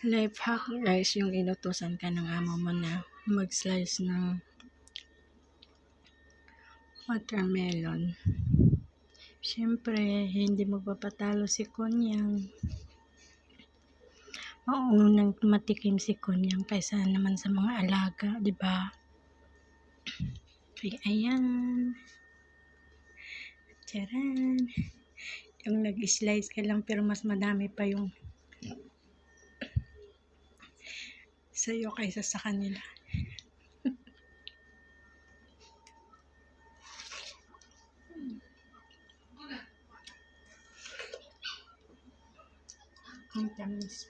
life hack guys yung inutusan ka ng amo mo na mag-slice ng watermelon. Siyempre, hindi magpapatalo si Kunyang. Maunang matikim si Kunyang kaysa naman sa mga alaga, di ba? Kaya ayan. Charan. Yung nag-slice ka lang pero mas madami pa yung sa'yo kaysa sa kanila. Ang tamis.